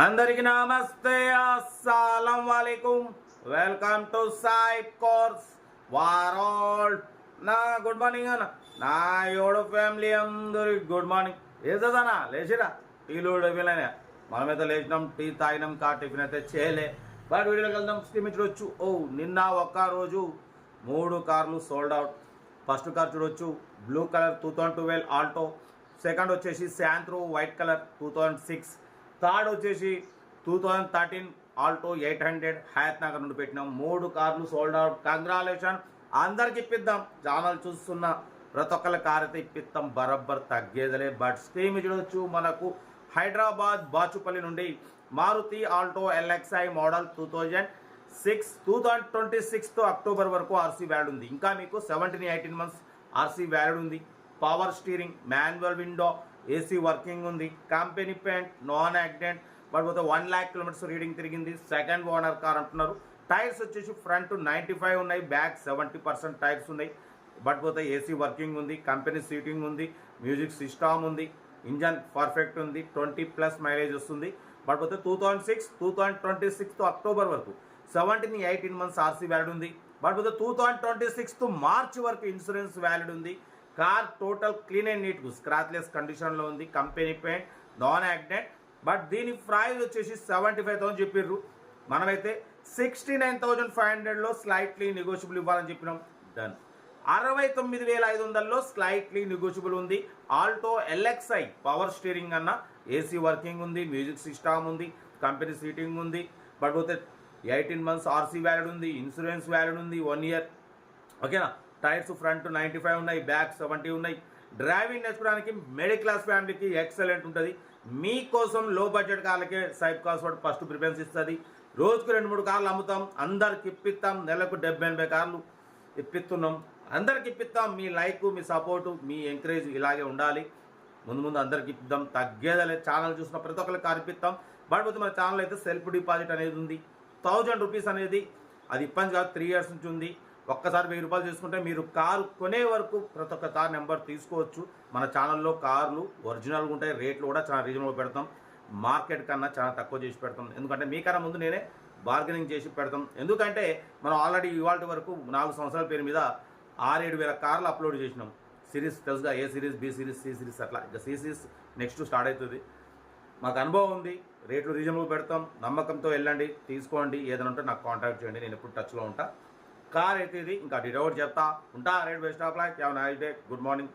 అందరికి నమస్తే. అస్సలం వాలేకుం. వెల్కమ్ టు సాయి కోర్స్ వారోల్. నా గుడ్ మార్నింగ్ అన్న. నా యోడు ఫ్యామిలీ అందరి గుడ్ మార్నింగ్. ఏదన్నా లేచిరా? టీలు డబ్బిలనే మనమైతే లేచినాం టీ తాగినాం కా టిఫిన్ అయితే చేయలే. బట్ వీడియోకి వెళ్దాం స్కీమ్ చూడొచ్చు. ఓ నిన్న ఒక్క రోజు మూడు కార్లు సోల్డ్ అవుట్ ఫస్ట్ కార్ చూడొచ్చు blue colour two thousand twelve Alto second వచ్చేసి Santro white colour two thousand six third వచ్చేసి two thousand thirteen Alto eight hundred Hayath Nagar నుండి పెట్టినాం. మూడు కార్లు సోల్డ్ అవుట్ కంగ్రాలేషన్ అందరికి ఇప్పిద్దాం. ఛానల్ చూస్తున్న ప్రతి ఒక్కళ్ళ కారైతే ఇప్పిద్దాం బరబ్బర్ తగ్గేదలే. బట్ స్కీమ్ చూడొచ్చు. మనకు హైదరాబాద్ బాచుపల్లి నుండి Maruti Alto LXI model two thousand six two thousand twenty sixth October వరకు ఆర్సీ వ్యాలిడ్ ఉంది. ఇంకా మీకు seventeen eighteen months RC valid ఉంది. Power steering manual window AC working ఉంది. Company paint non accident but పోతే వన్ ల్యాక్ కిలోమీటర్స్ రీడింగ్ తిరిగింది. Second owner car అంటున్నారు. Tyres వచ్చేసి ఫ్రంట్ నైంటీ ఫైవ్ ఉన్నాయి. బ్యాక్ సెవెంటీ పర్సెంట్ టైర్స్ ఉన్నాయి. బట్ పోతే AC working ఉంది. కంపెనీ సీటింగ్ ఉంది. మ్యూజిక్ సిస్టమ్ ఉంది. ఇంజన్ పర్ఫెక్ట్ ఉంది. ట్వంటీ ప్లస్ మైలేజ్ వస్తుంది. బట్ పోతే two thousand six two thousand twenty sixth October వరకు seventeen eighteen months RC valid ఉంది. బట్ పోతే two thousand twenty sixth March వరకు ఇన్సూరెన్స్ వ్యాలిడ్ ఉంది. Car total clean and neat scratchless కండిషన్లో ఉంది company paint non accident but దీని price వచ్చేసి seventy five thousand చెప్పిర్రు. మనమైతే సిక్స్టీ నైన్ థౌజండ్ ఫైవ్ హండ్రెడ్లో స్లైట్లీ నెగోషియబుల్ ఇవ్వాలని చెప్పినాం. డన్ అరవై తొమ్మిది వేల ఐదు వందల్లో స్లైట్లీ నెగోషియబుల్ ఉంది. ఆల్టో ఎల్ఎక్స్ఐ పవర్ స్టీరింగ్ అన్న ఏసీ వర్కింగ్ ఉంది మ్యూజిక్ సిస్టమ్ ఉంది కంపెనీ సీటింగ్ ఉంది. బట్ పోతే ఎయిటీన్ మంత్స్ ఆర్సీ వ్యాలిడ్ ఉంది ఇన్సూరెన్స్ వ్యాలిడ్ ఉంది వన్ ఇయర్ ఓకేనా టైర్స్ ఫ్రంట్ నైంటీ ఫైవ్ ఉన్నాయి బ్యాక్ సెవెంటీ ఉన్నాయి. డ్రైవింగ్ నేర్చుకోవడానికి మిడిల్ క్లాస్ ఫ్యామిలీకి ఎక్సలెంట్ ఉంటుంది. మీకోసం లో బడ్జెట్ కార్లకే సైబ్ కార్స్ వాడు ఫస్ట్ ప్రిఫరెన్స్ ఇస్తుంది. రోజుకు రెండు మూడు కార్లు అమ్ముతాం అందరికి ఇప్పిస్తాం నెలకు డెబ్బై ఎనభై కార్లు ఇప్పిస్తున్నాం. అందరికి ఇప్పిస్తాం మీ లైక్ మీ సపోర్టు మీ ఎంకరేజ్ ఇలాగే ఉండాలి. ముందు ముందు అందరికి ఇప్పిద్దాం తగ్గేదలే ఛానల్ చూసిన ప్రతి ఒక్కరికి కార్ ఇప్పిస్తాం. బట్ మన ఛానల్ అయితే సెల్ఫ్ డిపాజిట్ అనేది ఉంది. థౌజండ్ రూపీస్ అనేది అది ఇబ్బంది కాదు త్రీ ఇయర్స్ నుంచి ఉంది. ఒక్కసారి వెయ్యి రూపాయలు చేసుకుంటే మీరు కారు కొనే వరకు ప్రతి ఒక్క కార్ నెంబర్ తీసుకోవచ్చు. మన ఛానల్లో కార్లు ఒరిజినల్గా ఉంటాయి రేట్లు కూడా చాలా రీజనబుల్ పెడతాం. మార్కెట్ కన్నా చాలా తక్కువ చేసి పెడతాం. ఎందుకంటే మీకన్నా ముందు నేనే బార్గెనింగ్ చేసి పెడతాం. ఎందుకంటే మనం ఆల్రెడీ ఇవాళ వరకు నాలుగు సంవత్సరాల పేరు మీద ఆరేడు వేల కార్లు అప్లోడ్ చేసినాం. సిరీస్ తెలుసుగా A series B series C series అట్లా. ఇంకా సి సిరీస్ నెక్స్ట్ స్టార్ట్ అవుతుంది. మాకు అనుభవం ఉంది. రేట్లు రీజనబుల్ పెడతాం. నమ్మకంతో వెళ్ళండి తీసుకోండి. ఏదైనా ఉంటే నాకు కాంటాక్ట్ చేయండి. నేను ఎప్పుడు టచ్లో ఉంటా. కార్ అయితే ఇది ఇంకా డిరైవర్ చెప్తా. ఉంటా right best of luck have nice day good morning.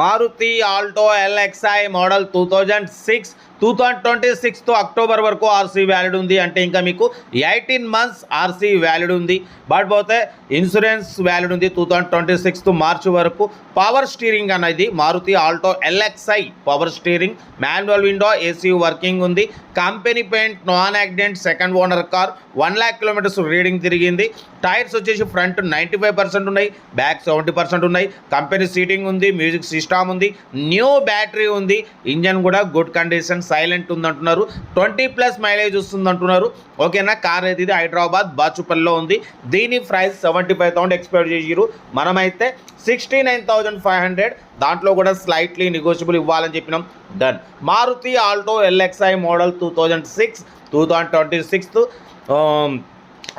Maruti Alto LXI model two thousand six two thousand twenty sixth October వరకు ఆర్సీ వ్యాలిడ్ ఉంది. అంటే ఇంకా మీకు ఎయిటీన్ మంత్స్ ఆర్సీ వ్యాలిడ్ ఉంది. బట్ పోతే ఇన్సూరెన్స్ వ్యాలిడ్ ఉంది two thousand twenty sixth March వరకు. Power steering అనేది Maruti Alto LXI power steering manual window AC working ఉంది. Company paint non accident second owner car one lakh kilometres reading తిరిగింది. Tyres వచ్చేసి front ninety five percent ఉన్నాయి. Back seventy percent ఉన్నాయి. Company seating ఉంది. Music system ఉంది new battery ఉంది. Engine కూడా good condition silent ఉందంటున్నారు. ట్వంటీ ప్లస్ మైలేజ్ వస్తుంది అంటున్నారు. ఓకేనా? కార్ అయితే ఇది హైదరాబాద్ బాచుపల్లిలో ఉంది. దీని price seventy five thousand expect చేసిరు మనమైతే sixty nine thousand five hundred. దాంట్లో కూడా స్లైట్లీ నెగోషియబుల్ ఇవ్వాలని చెప్పినాం. Done Maruti Alto LXI model two thousand six two thousand twenty sixth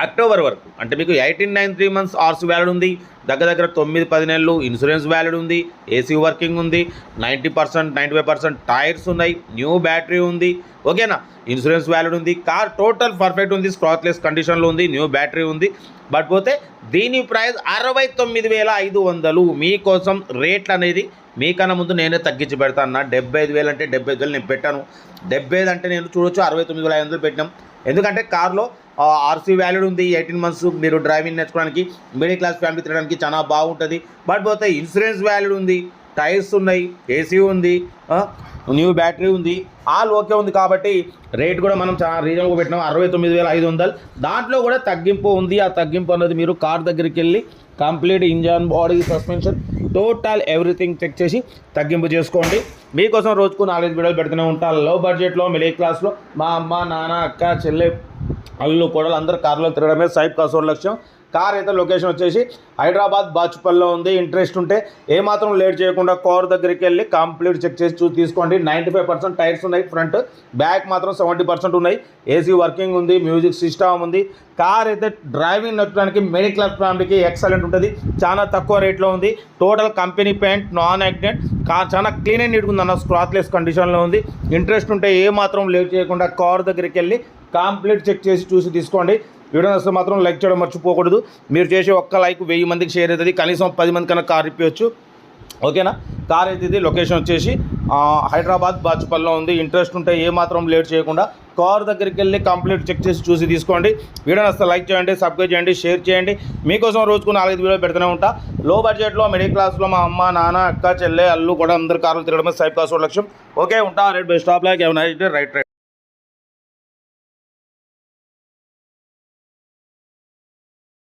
October వరకు. అంటే మీకు eighteen nine three months RC valid ఉంది. దగ్గర దగ్గర తొమ్మిది పది నెలలు ఇన్సూరెన్స్ వ్యాలిడ్ ఉంది. ఏసీ వర్కింగ్ ఉంది. Ninety percent ninety five percent tyres ఉన్నాయి. న్యూ బ్యాటరీ ఉంది. ఓకేనా? ఇన్సూరెన్స్ వ్యాలిడ్ ఉంది. కార్ టోటల్ పర్ఫెక్ట్ ఉంది. స్క్రాచ్లెస్ కండిషన్లో ఉంది. న్యూ బ్యాటరీ ఉంది. బట్ పోతే దీని ప్రైస్ అరవై తొమ్మిది వేల ఐదు వందలు. మీకోసం రేట్లు అనేది మీకన్నా ముందు నేనే తగ్గించి పెడతాను అన్న. డెబ్బై ఐదు వేలు అంటే డెబ్బై ఐదు వేలు నేను పెట్టాను. డెబ్బై ఐదు అంటే నేను చూడొచ్చు అరవై తొమ్మిది వేల ఐదు వందలు పెట్టినాం. ఎందుకంటే కార్లో ఆర్సీ వ్యాలిడ్ ఉంది ఎయిటీన్ మంత్స్ మీరు డ్రైవింగ్ నేర్చుకోవడానికి మిడిల్ క్లాస్ ఫ్యామిలీ తిరగడానికి చాలా బాగుంటుంది. బట్ పోతే ఇన్సూరెన్స్ వ్యాలిడ్ ఉంది టైర్స్ ఉన్నాయి ఏసీ ఉంది న్యూ బ్యాటరీ ఉంది ఆల్ ఓకే ఉంది కాబట్టి రేట్ కూడా మనం చాలా రీజనబుల్గా పెట్టినాం అరవై తొమ్మిది వేల ఐదు వందలు. దాంట్లో కూడా తగ్గింపు ఉంది. ఆ తగ్గింపు అన్నది మీరు కార్ దగ్గరికి వెళ్ళి complete engine body suspension total everything check చేసి తగ్గింపు చేసుకోండి. మీకోసం రోజుకు నాలుగైదు వీడియోలు పెడుతూనే ఉంటాను. లో బడ్జెట్లో మిడిల్ క్లాస్లో మా అమ్మ నాన్న అక్క చెల్లె అల్లు కూడా అందరూ కార్లో తిరగడమే సైబ్ కాసోర్ లక్ష్యం. కార్ అయితే లొకేషన్ వచ్చేసి హైదరాబాద్ బాచుపల్లిలో ఉంది. ఇంట్రెస్ట్ ఉంటే ఏమాత్రం లేట్ చేయకుండా కార్ దగ్గరికి వెళ్ళి కంప్లీట్ చెక్ చేసి చూసి తీసుకోండి. నైంటీ ఫైవ్ పర్సెంట్ టైర్స్ ఉన్నాయి. ఫ్రంట్ బ్యాక్ మాత్రం సెవెంటీ పర్సెంట్ ఉన్నాయి. ఏసీ వర్కింగ్ ఉంది. మ్యూజిక్ సిస్టమ్ ఉంది. కార్ అయితే డ్రైవింగ్ నచ్చడానికి మిడిల్ క్లాస్ ఫ్యామిలీకి ఎక్సలెంట్ ఉంటుంది. చాలా తక్కువ రేట్లో ఉంది. Total company paint non accident. Car చాలా క్లీన్ అండ్ నీట్గా ఉంది అన్న స్క్రాత్లెస్ కండిషన్లో ఉంది. ఇంట్రెస్ట్ ఉంటే ఏ మాత్రం లేట్ చేయకుండా కార్ దగ్గరికి వెళ్ళి కంప్లీట్ చెక్ చేసి చూసి తీసుకోండి. వీడియో వస్తే మాత్రం లైక్ చేయడం మర్చిపోకూడదు. మీరు చేసే ఒక్క లైక్ వెయ్యి మందికి షేర్ అవుతుంది. కనీసం పది మంది కన్నా కార్ ఇప్పవచ్చు ఓకేనా? కార్ అయితే ఇది లొకేషన్ వచ్చేసి హైదరాబాద్ బాచుపల్లిలో ఉంది. ఇంట్రెస్ట్ ఉంటే ఏ మాత్రం లేట్ చేయకుండా కార్ దగ్గరికి వెళ్ళి కంప్లీట్ చెక్ చేసి చూసి తీసుకోండి. వీడియో వస్తే లైక్ చేయండి సబ్స్క్రైబ్ చేయండి షేర్ చేయండి. మీకోసం రోజుకు నాలుగైదు వీడియో పెడుతూనే ఉంటా. లో బడ్జెట్లో మిడిల్ క్లాస్లో మా అమ్మ నాన్న అక్క చెల్లె అల్లు కూడా అందరు కార్లు తిరగడమే సైడ్ కాస్ట్ లక్ష్యం. ఓకే ఉంటా. Right best stop like. ఏమైనా రైట్ రైట్